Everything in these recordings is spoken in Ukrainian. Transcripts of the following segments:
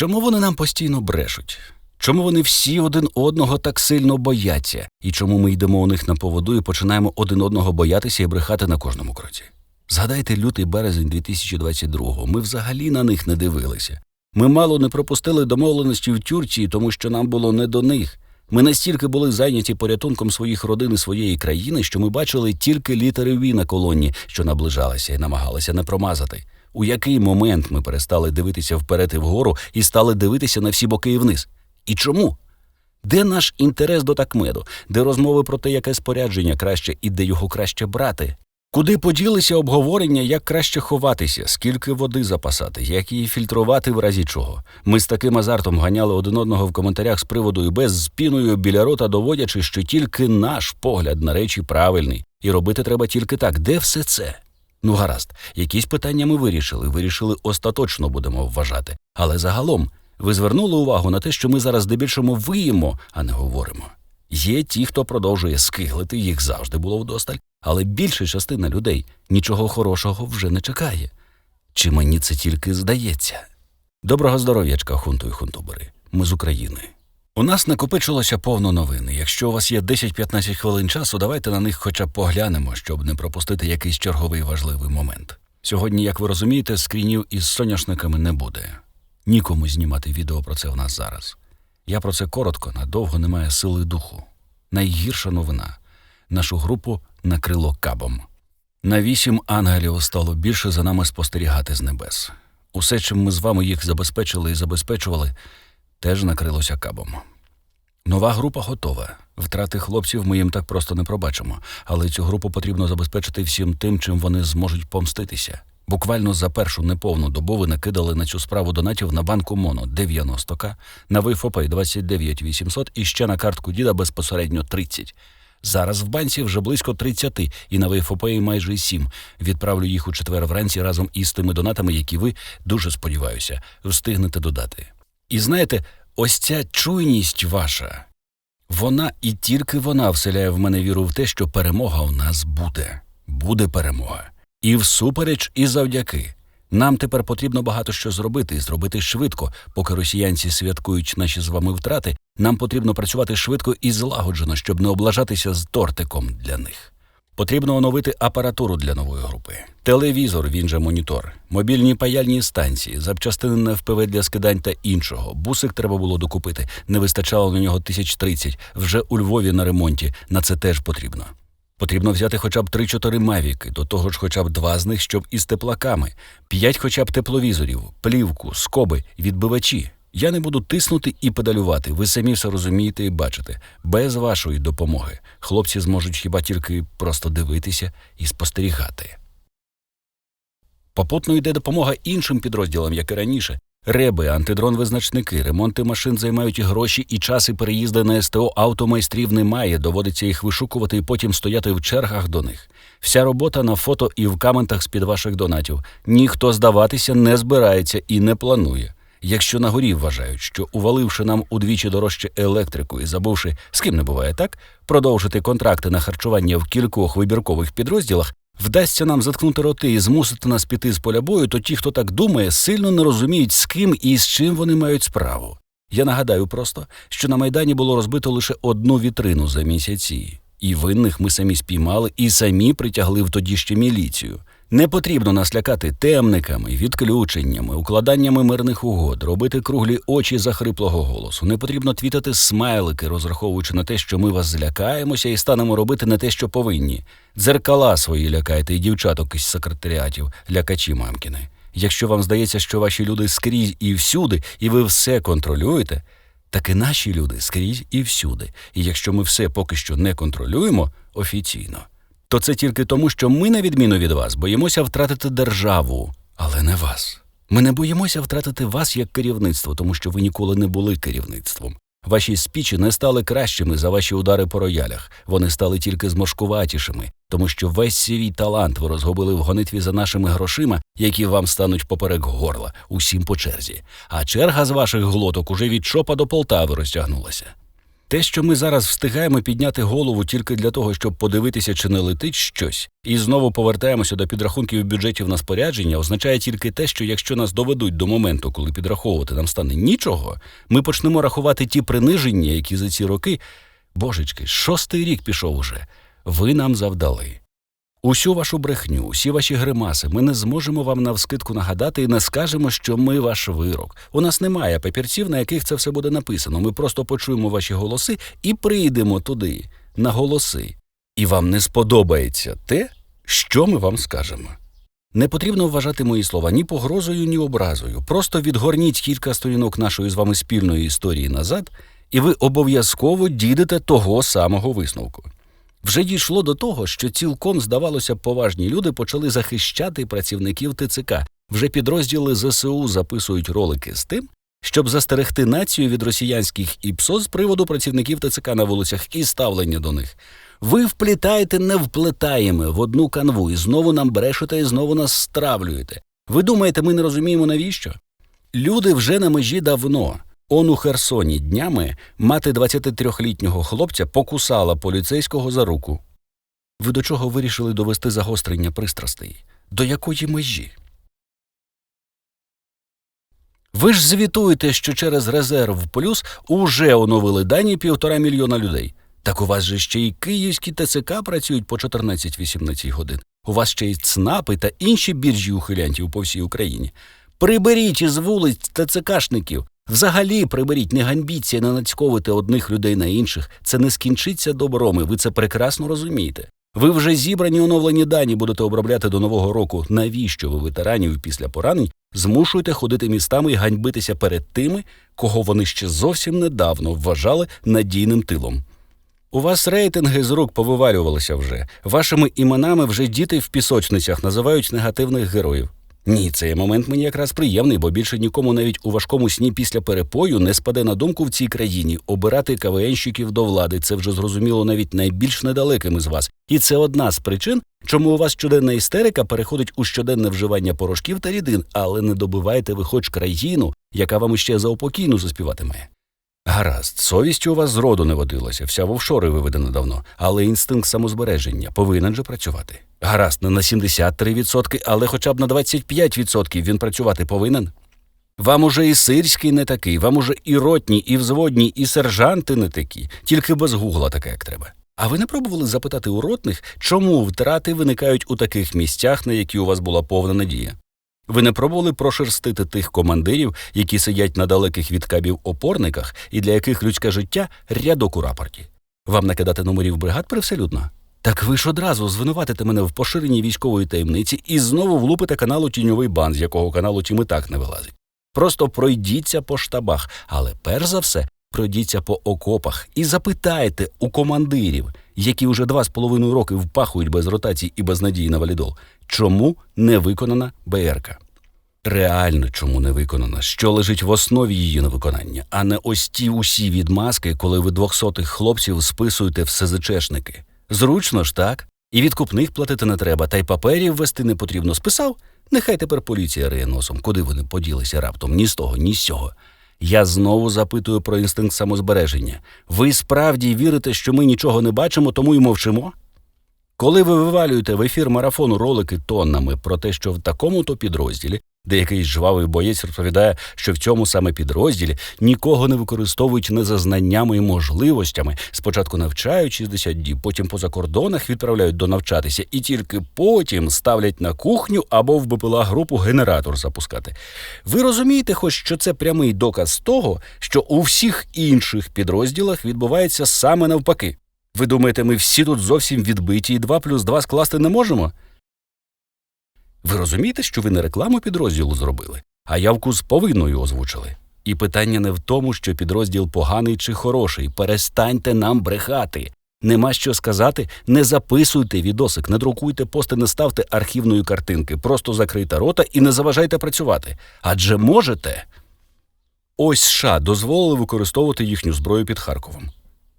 Чому вони нам постійно брешуть? Чому вони всі один одного так сильно бояться? І чому ми йдемо у них на поводу і починаємо один одного боятися і брехати на кожному кроці? Згадайте лютий березень 2022-го. Ми взагалі на них не дивилися. Ми мало не пропустили домовленості в Тюрції, тому що нам було не до них. Ми настільки були зайняті порятунком своїх родин і своєї країни, що ми бачили тільки літери «Ві» на колоні, що наближалися і намагалися не промазати. У який момент ми перестали дивитися вперед і вгору і стали дивитися на всі боки і вниз? І чому? Де наш інтерес до такмеду, де розмови про те, яке спорядження краще і де його краще брати? Куди поділися обговорення, як краще ховатися, скільки води запасати, як її фільтрувати в разі чого? Ми з таким азартом ганяли один одного в коментарях з приводу і без з піною біля рота, доводячи, що тільки наш погляд на речі правильний, і робити треба тільки так. Де все це? Ну, гаразд, якісь питання ми вирішили, вирішили остаточно будемо вважати. Але загалом ви звернули увагу на те, що ми зараз здебільшому виємо, а не говоримо. Є ті, хто продовжує скиглити, їх завжди було вдосталь, але більша частина людей нічого хорошого вже не чекає. Чи мені це тільки здається? Доброго здоров'ячка, хунту і хунтубери. Ми з України. У нас накопичилося повно новин. Якщо у вас є 10-15 хвилин часу, давайте на них хоча б поглянемо, щоб не пропустити якийсь черговий важливий момент. Сьогодні, як ви розумієте, скрінів із соняшниками не буде. Нікому знімати відео про це в нас зараз. Я про це коротко, надовго немає сили духу. Найгірша новина нашу групу накрило кабом. На вісім ангелів стало більше за нами спостерігати з небес. Усе, чим ми з вами їх забезпечили і забезпечували, теж накрилося кабом. Нова група готова. Втрати хлопців ми їм так просто не пробачимо, але цю групу потрібно забезпечити всім тим, чим вони зможуть помститися. Буквально за першу неповну добу ви накидали на цю справу донатів на банку Моно 90к, на Вифопей 29 800 і ще на картку діда безпосередньо 30. Зараз в банці вже близько 30 і на Вейфопеї майже 7. Відправлю їх у четвер вранці разом із тими донатами, які ви, дуже сподіваюся, встигнете додати. І знаєте, ось ця чуйність ваша, вона і тільки вона вселяє в мене віру в те, що перемога у нас буде. Буде перемога. І всупереч, і завдяки. Нам тепер потрібно багато що зробити, і зробити швидко, поки росіянці святкують наші з вами втрати. Нам потрібно працювати швидко і злагоджено, щоб не облажатися з тортиком для них. Потрібно оновити апаратуру для нової групи, телевізор, він же монітор, мобільні паяльні станції, запчастини на ФПВ для скидань та іншого. Бусик треба було докупити. Не вистачало на нього тисяч тридцять. Вже у Львові на ремонті. На це теж потрібно. Потрібно взяти хоча б 3-4 мавіки, до того ж, хоча б два з них, щоб із теплаками, п'ять хоча б тепловізорів, плівку, скоби, відбивачі. Я не буду тиснути і педалювати. Ви самі все розумієте і бачите. Без вашої допомоги хлопці зможуть хіба тільки просто дивитися і спостерігати. Попутно йде допомога іншим підрозділам, як і раніше. Реби, антидрон-визначники, ремонти машин займають і гроші, і час, і переїзди на СТО автомайстрів немає. Доводиться їх вишукувати і потім стояти в чергах до них. Вся робота на фото і в каментах з під ваших донатів. Ніхто здаватися не збирається і не планує. Якщо на горі вважають, що уваливши нам удвічі дорожче електрику і забувши, з ким не буває так, продовжити контракти на харчування в кількох вибіркових підрозділах, вдасться нам заткнути роти і змусити нас піти з поля бою, то ті, хто так думає, сильно не розуміють, з ким і з чим вони мають справу. Я нагадаю просто, що на Майдані було розбито лише одну вітрину за місяці, і винних ми самі спіймали і самі притягли в тоді ще міліцію. Не потрібно нас лякати темниками, відключеннями, укладаннями мирних угод, робити круглі очі захриплого голосу. Не потрібно твітати смайлики, розраховуючи на те, що ми вас злякаємося і станемо робити не те, що повинні. Дзеркала свої лякайте і дівчаток із секретаріатів, лякачі мамкіни. Якщо вам здається, що ваші люди скрізь і всюди, і ви все контролюєте, так і наші люди скрізь і всюди. І якщо ми все поки що не контролюємо офіційно, то це тільки тому, що ми, на відміну від вас, боїмося втратити державу, але не вас. Ми не боїмося втратити вас як керівництво, тому що ви ніколи не були керівництвом. Ваші спічі не стали кращими за ваші удари по роялях. Вони стали тільки зморшкуватішими, тому що весь свій талант ви розгубили в гонитві за нашими грошима, які вам стануть поперек горла, усім по черзі. А черга з ваших глоток уже від шопа до Полтави розтягнулася. Те, що ми зараз встигаємо підняти голову тільки для того, щоб подивитися, чи не летить щось, і знову повертаємося до підрахунків бюджетів на спорядження, означає тільки те, що якщо нас доведуть до моменту, коли підраховувати нам стане нічого, ми почнемо рахувати ті приниження, які за ці роки, божечки, шостий рік пішов уже, ви нам завдали. Усю вашу брехню, усі ваші гримаси ми не зможемо вам навскидку нагадати і не скажемо, що ми ваш вирок. У нас немає папірців, на яких це все буде написано. Ми просто почуємо ваші голоси і прийдемо туди, на голоси. І вам не сподобається те, що ми вам скажемо. Не потрібно вважати мої слова ні погрозою, ні образою. Просто відгорніть кілька сторінок нашої з вами спільної історії назад, і ви обов'язково дійдете того самого висновку. Вже дійшло до того, що цілком, здавалося, поважні люди почали захищати працівників ТЦК. Вже підрозділи ЗСУ записують ролики з тим, щоб застерегти націю від росіянських ІПСО з приводу працівників ТЦК на вулицях і ставлення до них. Ви вплітаєте невплетаєме в одну канву і знову нам брешете і знову нас стравлюєте. Ви думаєте, ми не розуміємо навіщо? Люди вже на межі давно. Он у Херсоні днями мати 23-літнього хлопця покусала поліцейського за руку. Ви до чого вирішили довести загострення пристрастей? До якої межі? Ви ж звітуєте, що через резерв плюс уже оновили дані півтора мільйона людей. Так у вас же ще й київські ТЦК працюють по 14-18 годин. У вас ще й ЦНАПи та інші біржі ухилянтів по всій Україні. Приберіть із вулиць ТЦКшників. Взагалі приберіть, не ганьбіться і одних людей на інших. Це не скінчиться добром, і ви це прекрасно розумієте. Ви вже зібрані оновлені дані будете обробляти до нового року. Навіщо ви ветеранів після поранень змушуєте ходити містами і ганьбитися перед тими, кого вони ще зовсім недавно вважали надійним тилом? У вас рейтинги з рук повивалювалися вже. Вашими іменами вже діти в пісочницях називають негативних героїв. Ні, цей момент мені якраз приємний, бо більше нікому навіть у важкому сні після перепою не спаде на думку в цій країні обирати КВНщиків до влади. Це вже зрозуміло навіть найбільш недалеким із вас. І це одна з причин, чому у вас щоденна істерика переходить у щоденне вживання порошків та рідин, але не добиваєте ви хоч країну, яка вам іще заупокійно заспіватиме. Гаразд, совість у вас зроду не водилася, вся в офшори виведена давно, але інстинкт самозбереження повинен же працювати. Гаразд, не на 73%, але хоча б на 25% він працювати повинен. Вам уже і сирський не такий, вам уже і ротні, і взводні, і сержанти не такі, тільки без гугла таке, як треба. А ви не пробували запитати у ротних, чому втрати виникають у таких місцях, на які у вас була повна надія? Ви не пробували прошерстити тих командирів, які сидять на далеких від кабів опорниках і для яких людське життя рядок у рапорті? Вам накидати номерів бригад привселюдно? Так ви ж одразу звинуватите мене в поширенні військової таємниці і знову влупите каналу Тіньовий бан, з якого каналу тім і так не вилазить. Просто пройдіться по штабах, але перш за все пройдіться по окопах і запитайте у командирів, які вже два з половиною роки впахують без ротацій і без надії на валідол, чому не виконана БРК. Реально чому не виконана, що лежить в основі її невиконання, а не ось ті усі відмазки, коли ви двохсотих хлопців списуєте в СЗЧшники. Зручно ж так? І відкупних платити не треба, та й паперів вести не потрібно. Списав? Нехай тепер поліція риє носом, куди вони поділися раптом, ні з того, ні з цього. Я знову запитую про інстинкт самозбереження. Ви справді вірите, що ми нічого не бачимо, тому й мовчимо? Коли ви вивалюєте в ефір марафону ролики тоннами про те, що в такому-то підрозділі, де якийсь жвавий боєць розповідає, що в цьому саме підрозділі нікого не використовують не за знаннями і можливостями, спочатку навчають 60 діб, потім по закордонах відправляють донавчатися і тільки потім ставлять на кухню або в БПЛА групу генератор запускати. Ви розумієте, хоч що це прямий доказ того, що у всіх інших підрозділах відбувається саме навпаки. Ви думаєте, ми всі тут зовсім відбиті і 2 плюс 2 скласти не можемо? Ви розумієте, що ви не рекламу підрозділу зробили, а явку з повинною озвучили. І питання не в тому, що підрозділ поганий чи хороший. Перестаньте нам брехати. Нема що сказати, не записуйте відосик, не друкуйте пости, не ставте архівної картинки, просто закрийте рота і не заважайте працювати. Адже можете. Ось США дозволили використовувати їхню зброю під Харковом.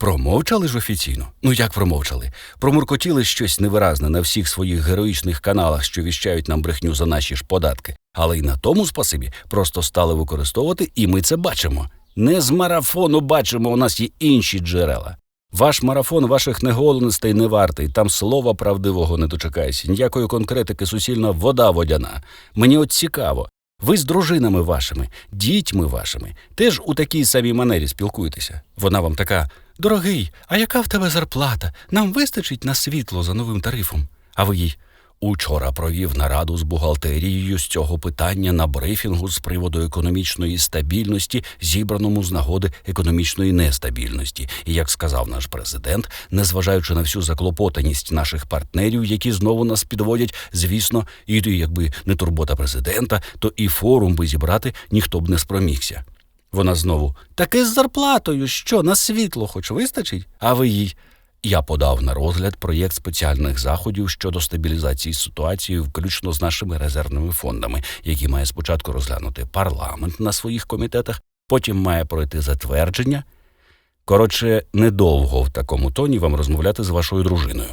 Промовчали ж офіційно? Ну як промовчали? Промуркотіли щось невиразне на всіх своїх героїчних каналах, що віщають нам брехню за наші ж податки. Але й на тому спасибі просто стали використовувати, і ми це бачимо. Не з марафону бачимо, у нас є інші джерела. Ваш марафон ваших неголеностей не вартий, там слова правдивого не дочекаєшся, ніякої конкретики, суцільна вода водяна. Мені от цікаво. Ви з дружинами вашими, дітьми вашими, теж у такій самій манері спілкуєтеся. Вона вам така: дорогий, а яка в тебе зарплата? Нам вистачить на світло за новим тарифом. А ви їй Учора провів нараду з бухгалтерією з цього питання на брифінгу з приводу економічної стабільності, зібраному з нагоди економічної нестабільності. І як сказав наш президент, незважаючи на всю заклопотаність наших партнерів, які знову нас підводять, звісно, і якби не турбота президента, то і форум би зібрати ніхто б не спромігся. Вона знову таки з зарплатою, що на світло хоч вистачить, а ви їй. Я подав на розгляд проєкт спеціальних заходів щодо стабілізації ситуації, включно з нашими резервними фондами, які має спочатку розглянути парламент на своїх комітетах, потім має пройти затвердження. Коротше, недовго в такому тоні вам розмовляти з вашою дружиною.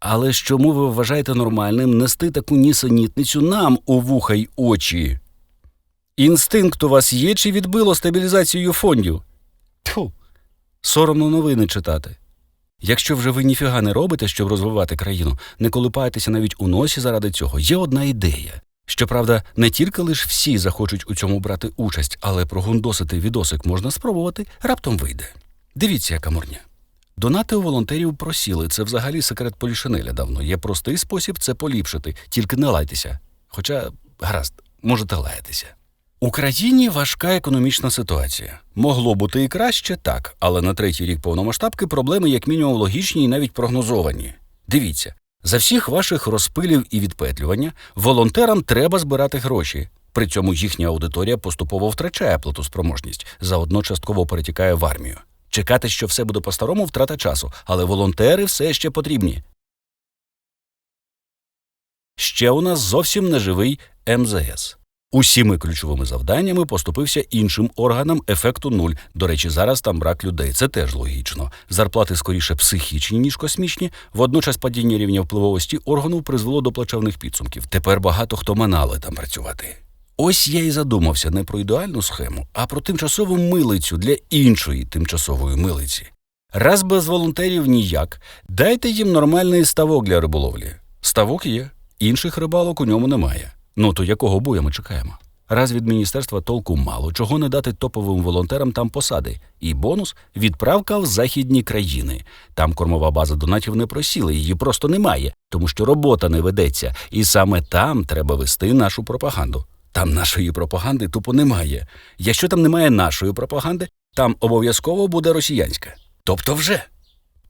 Але чому ви вважаєте нормальним нести таку нісенітницю нам у вуха й очі? Інстинкт у вас є чи відбило стабілізацію фондів? Тьфу, соромно новини читати. Якщо вже ви ніфіга не робите, щоб розвивати країну, не колипаєтеся навіть у носі заради цього, є одна ідея. Щоправда, не тільки лиш всі захочуть у цьому брати участь, але прогундосити відосик можна спробувати, раптом вийде. Дивіться, яка мурня. Донати у волонтерів просіли. Це взагалі секрет Полішинеля давно. Є простий спосіб це поліпшити, тільки не лайтеся. Хоча, гаразд, можете лаятися. У країні важка економічна ситуація. Могло бути і краще, так, але на третій рік повномасштабки проблеми як мінімум логічні і навіть прогнозовані. Дивіться, за всіх ваших розпилів і відпетлювання волонтерам треба збирати гроші. При цьому їхня аудиторія поступово втрачає платоспроможність, заодно частково перетікає в армію. Чекати, що все буде по-старому, втрата часу, але волонтери все ще потрібні. Ще у нас зовсім неживий МЗС. Усіми ключовими завданнями поступився іншим органам ефекту нуль. До речі, зараз там брак людей. Це теж логічно. Зарплати скоріше психічні, ніж космічні. Водночас падіння рівня впливовості органу призвело до плачевних підсумків. Тепер багато хто манали там працювати. Ось я і задумався не про ідеальну схему, а про тимчасову милицю для іншої тимчасової милиці. Раз без волонтерів ніяк, дайте їм нормальний ставок для риболовлі. Ставок є, інших рибалок у ньому немає. Ну то якого боя ми чекаємо? Раз від міністерства толку мало, чого не дати топовим волонтерам там посади. І бонус відправка в західні країни. Там кормова база донатів не просіла, її просто немає, тому що робота не ведеться, і саме там треба вести нашу пропаганду. Там нашої пропаганди тупо немає. Якщо там немає нашої пропаганди, там обов'язково буде росіянська. Тобто вже.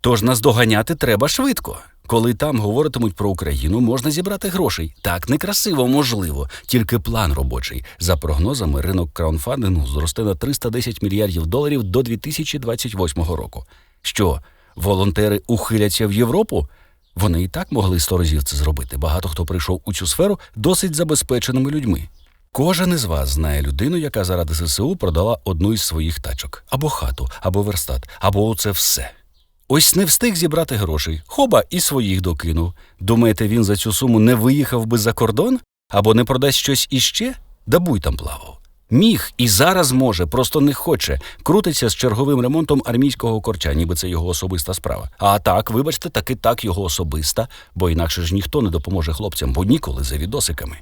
Тож наздоганяти треба швидко. Коли там говоритимуть про Україну, можна зібрати грошей. Так некрасиво, можливо, тільки план робочий. За прогнозами, ринок краунфандингу зросте на 310 мільярдів доларів до 2028 року. Що, волонтери ухиляться в Європу? Вони і так могли сто разів це зробити. Багато хто прийшов у цю сферу досить забезпеченими людьми. Кожен із вас знає людину, яка заради ЗСУ продала одну із своїх тачок або хату, або верстат, або оце все. Ось не встиг зібрати грошей, хоба і своїх докинув. Думаєте, він за цю суму не виїхав би за кордон або не продасть щось іще? Да буй там плавав. Міг і зараз може, просто не хоче. Крутиться з черговим ремонтом армійського корча, ніби це його особиста справа. А так, вибачте, таки так його особиста, бо інакше ж ніхто не допоможе хлопцям, бо ніколи за відосиками.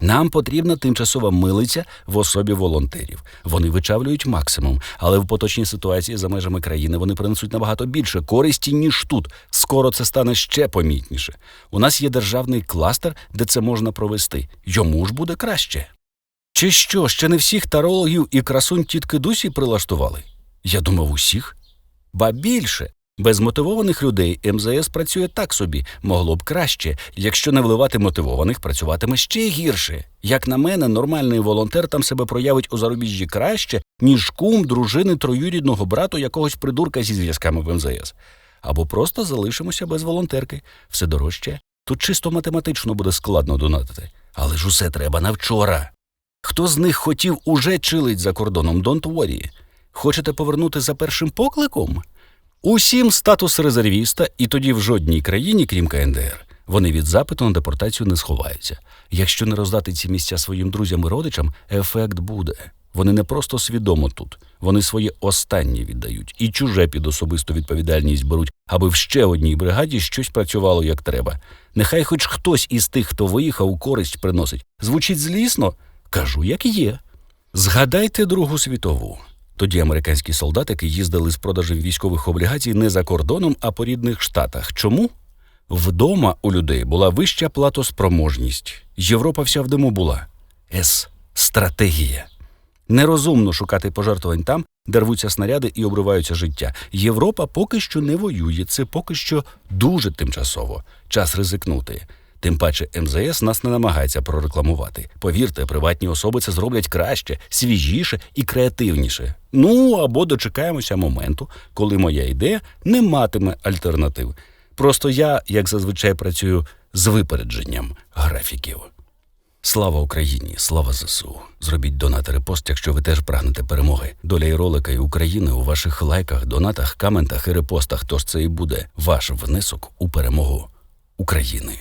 Нам потрібна тимчасова милиця в особі волонтерів. Вони вичавлюють максимум, але в поточній ситуації за межами країни вони принесуть набагато більше користі, ніж тут. Скоро це стане ще помітніше. У нас є державний кластер, де це можна провести. Йому ж буде краще. Чи що, ще не всіх тарологів і красунь тітки Дусі прилаштували? Я думав, усіх. Ба більше. Без мотивованих людей МЗС працює так собі, могло б краще. Якщо не вливати мотивованих, працюватиме ще гірше. Як на мене, нормальний волонтер там себе проявить у зарубіжжі краще, ніж кум дружини троюрідного брату якогось придурка зі зв'язками в МЗС. Або просто залишимося без волонтерки. Все дорожче. Тут чисто математично буде складно донатити. Але ж усе треба на вчора. Хто з них хотів уже чилить за кордоном? Don't. Хочете повернути за першим покликом? Усім статус резервіста, і тоді в жодній країні, крім КНДР, вони від запиту на депортацію не сховаються. Якщо не роздати ці місця своїм друзям і родичам, ефект буде. Вони не просто свідомо тут, вони своє останнє віддають і чуже під особисту відповідальність беруть, аби в ще одній бригаді щось працювало як треба. Нехай хоч хтось із тих, хто виїхав, користь приносить. Звучить злісно? Кажу, як є. Згадайте Другу світову. Тоді американські солдатики їздили з продажів військових облігацій не за кордоном, а по рідних штатах. Чому? Вдома у людей була вища платоспроможність. Європа вся в диму була. С. Стратегія. Нерозумно шукати пожертвувань там, де рвуться снаряди і обриваються життя. Європа поки що не воює, це поки що дуже тимчасово. Час ризикнути. Тим паче МЗС нас не намагається прорекламувати. Повірте, приватні особи це зроблять краще, свіжіше і креативніше. Ну або дочекаємося моменту, коли моя ідея не матиме альтернатив. Просто я, як зазвичай, працюю з випередженням графіків. Слава Україні, слава ЗСУ. Зробіть донат репост, якщо ви теж прагнете перемоги. Доля і ролика і України у ваших лайках, донатах, коментах і репостах. Тож це і буде ваш внесок у перемогу України.